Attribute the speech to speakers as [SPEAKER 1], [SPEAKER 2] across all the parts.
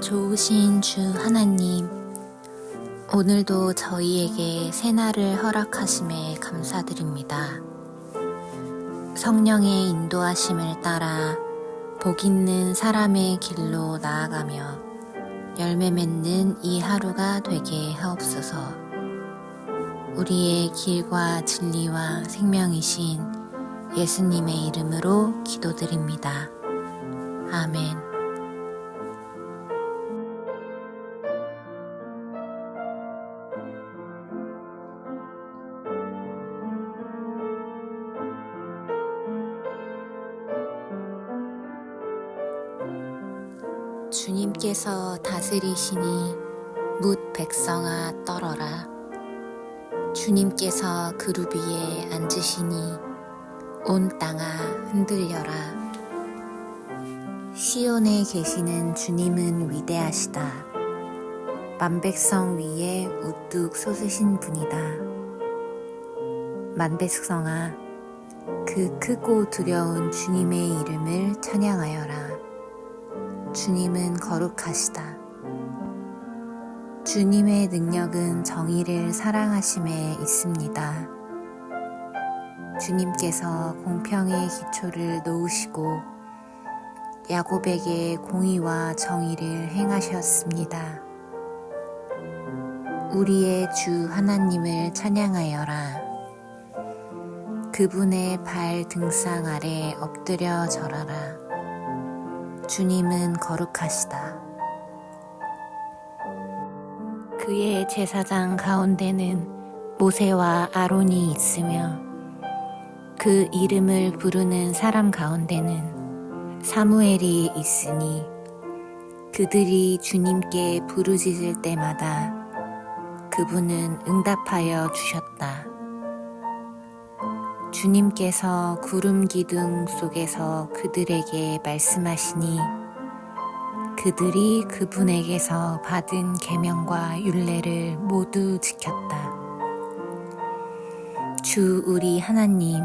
[SPEAKER 1] 좋으신 주 하나님, 오늘도 저희에게 새날을 허락하심에 감사드립니다. 성령의 인도하심을 따라 복 있는 사람의 길로 나아가며 열매 맺는 이 하루가 되게 하옵소서. 우리의 길과 진리와 생명이신 예수님의 이름으로 기도드립니다. 아멘. 주님께서 다스리시니 묻 백성아 떨어라. 주님께서 그룹 위에 앉으시니 온 땅아 흔들려라. 시온에 계시는 주님은 위대하시다. 만백성 위에 우뚝 솟으신 분이다. 만백성아, 그 크고 두려운 주님의 이름을 찬양하여라. 주님은 거룩하시다. 주님의 능력은 정의를 사랑하심에 있습니다. 주님께서 공평의 기초를 놓으시고 야곱에게 공의와 정의를 행하셨습니다. 우리의 주 하나님을 찬양하여라. 그분의 발 등상 아래 엎드려 절하라. 주님은 거룩하시다. 그의 제사장 가운데는 모세와 아론이 있으며 그 이름을 부르는 사람 가운데는 사무엘이 있으니 그들이 주님께 부르짖을 때마다 그분은 응답하여 주셨다. 주님께서 구름 기둥 속에서 그들에게 말씀하시니 그들이 그분에게서 받은 계명과 율례를 모두 지켰다. 주 우리 하나님,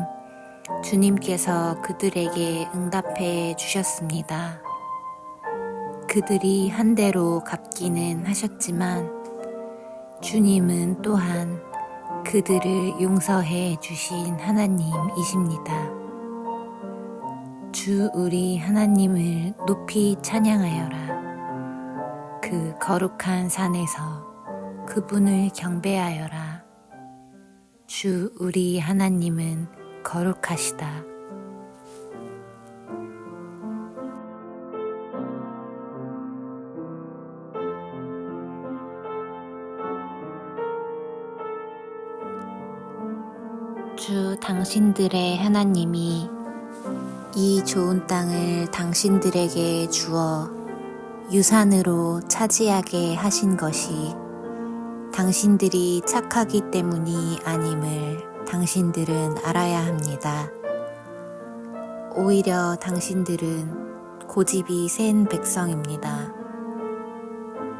[SPEAKER 1] 주님께서 그들에게 응답해 주셨습니다. 그들이 한 대로 갚기는 하셨지만 주님은 또한 그들을 용서해 주신 하나님이십니다. 주 우리 하나님을 높이 찬양하여라. 그 거룩한 산에서 그분을 경배하여라. 주 우리 하나님은 거룩하시다. 당신들의 하나님이 이 좋은 땅을 당신들에게 주어 유산으로 차지하게 하신 것이 당신들이 착하기 때문이 아님을 당신들은 알아야 합니다. 오히려 당신들은 고집이 센 백성입니다.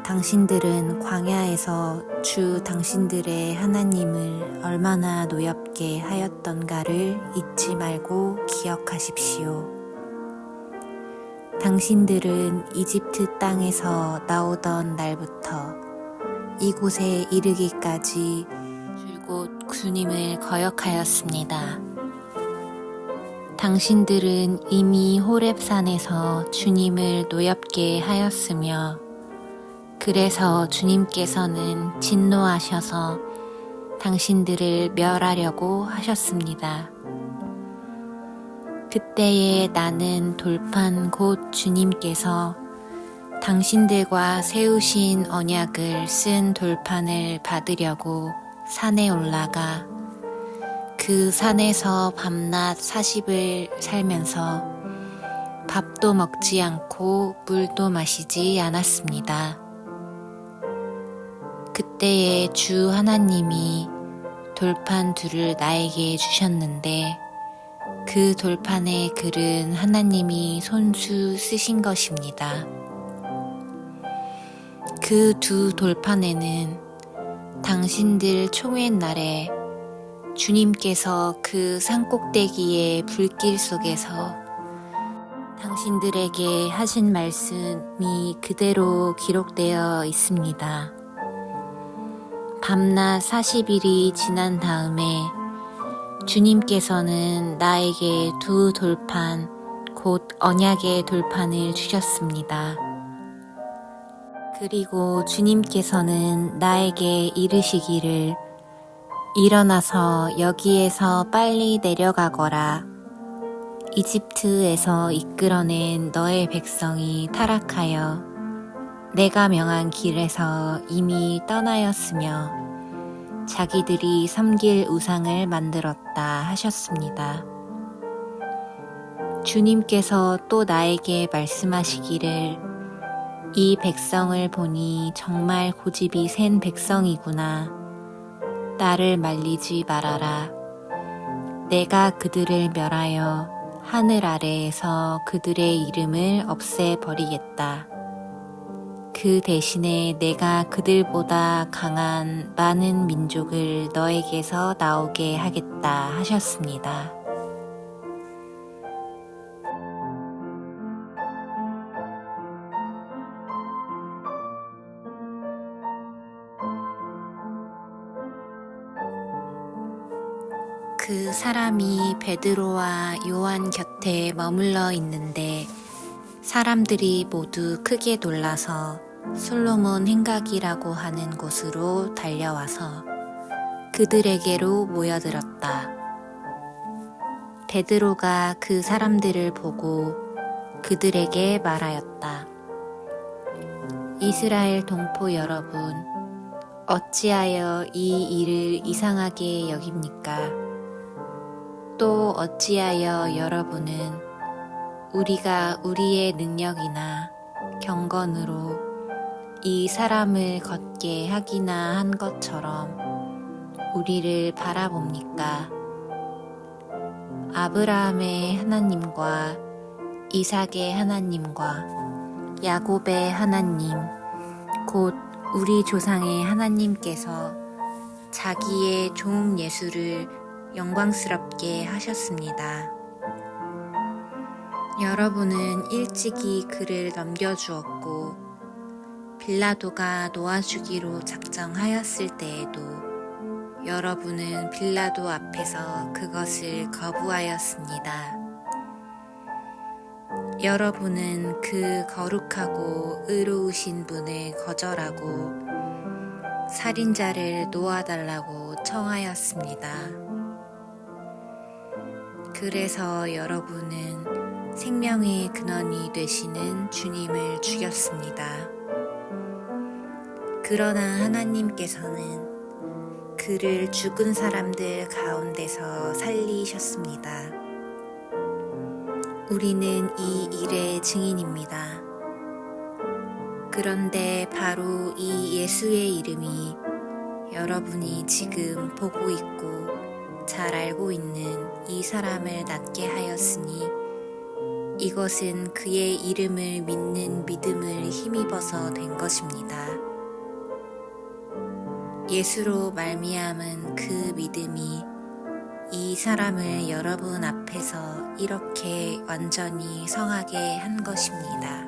[SPEAKER 1] 당신들은 광야에서 주 당신들의 하나님을 얼마나 노엽게 하였던가를 잊지 말고 기억하십시오. 당신들은 이집트 땅에서 나오던 날부터 이곳에 이르기까지 줄곧 주님을 거역하였습니다. 당신들은 이미 호렙산에서 주님을 노엽게 하였으며 그래서 주님께서는 진노하셔서 당신들을 멸하려고 하셨습니다. 그때에 나는 돌판 곧 주님께서 당신들과 세우신 언약을 쓴 돌판을 받으려고 산에 올라가 그 산에서 밤낮 40을 살면서 밥도 먹지 않고 물도 마시지 않았습니다. 그때에 주 하나님이 돌판 둘을 나에게 주셨는데 그 돌판의 글은 하나님이 손수 쓰신 것입니다. 그 두 돌판에는 당신들 총회 날에 주님께서 그 산꼭대기의 불길 속에서 당신들에게 하신 말씀이 그대로 기록되어 있습니다. 밤낮 40일이 지난 다음에 주님께서는 나에게 두 돌판, 곧 언약의 돌판을 주셨습니다. 그리고 주님께서는 나에게 이르시기를 일어나서 여기에서 빨리 내려가거라. 이집트에서 이끌어낸 너의 백성이 타락하여 내가 명한 길에서 이미 떠나였으며 자기들이 섬길 우상을 만들었다 하셨습니다. 주님께서 또 나에게 말씀하시기를 이 백성을 보니 정말 고집이 센 백성이구나. 나를 말리지 말아라. 내가 그들을 멸하여 하늘 아래에서 그들의 이름을 없애버리겠다. 그 대신에 내가 그들보다 강한 많은 민족을 너에게서 나오게 하겠다 하셨습니다. 그 사람이 베드로와 요한 곁에 머물러 있는데 사람들이 모두 크게 놀라서 솔로몬 행각이라고 하는 곳으로 달려와서 그들에게로 모여들었다. 베드로가 그 사람들을 보고 그들에게 말하였다. 이스라엘 동포 여러분, 어찌하여 이 일을 이상하게 여깁니까? 또 어찌하여 여러분은 우리가 우리의 능력이나 경건으로 이 사람을 걷게 하기나 한 것처럼 우리를 바라봅니까? 아브라함의 하나님과 이삭의 하나님과 야곱의 하나님, 곧 우리 조상의 하나님께서 자기의 종 예수를 영광스럽게 하셨습니다. 여러분은 일찍이 그를 넘겨주었고, 빌라도가 놓아주기로 작정하였을 때에도 여러분은 빌라도 앞에서 그것을 거부하였습니다. 여러분은 그 거룩하고 의로우신 분을 거절하고 살인자를 놓아달라고 청하였습니다. 그래서 여러분은 생명의 근원이 되시는 주님을 죽였습니다. 그러나 하나님께서는 그를 죽은 사람들 가운데서 살리셨습니다. 우리는 이 일의 증인입니다. 그런데 바로 이 예수의 이름이 여러분이 지금 보고 있고 잘 알고 있는 이 사람을 낫게 하였으니 이것은 그의 이름을 믿는 믿음을 힘입어서 된 것입니다. 예수로 말미암은 그 믿음이 이 사람을 여러분 앞에서 이렇게 완전히 성하게 한 것입니다.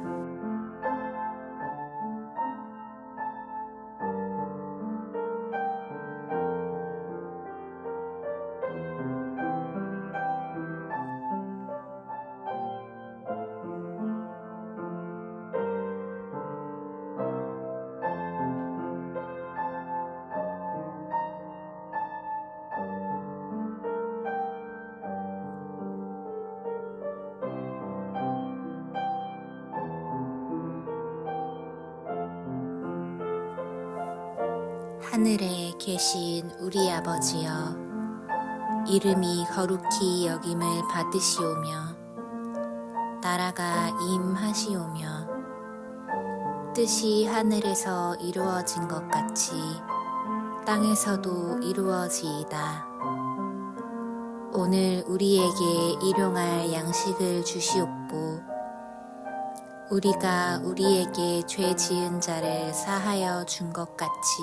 [SPEAKER 1] 하늘에 계신 우리 아버지여, 이름이 거룩히 여김을 받으시오며, 나라가 임하시오며, 뜻이 하늘에서 이루어진 것 같이 땅에서도 이루어지이다. 오늘 우리에게 일용할 양식을 주시옵고, 우리가 우리에게 죄 지은 자를 사하여 준 것 같이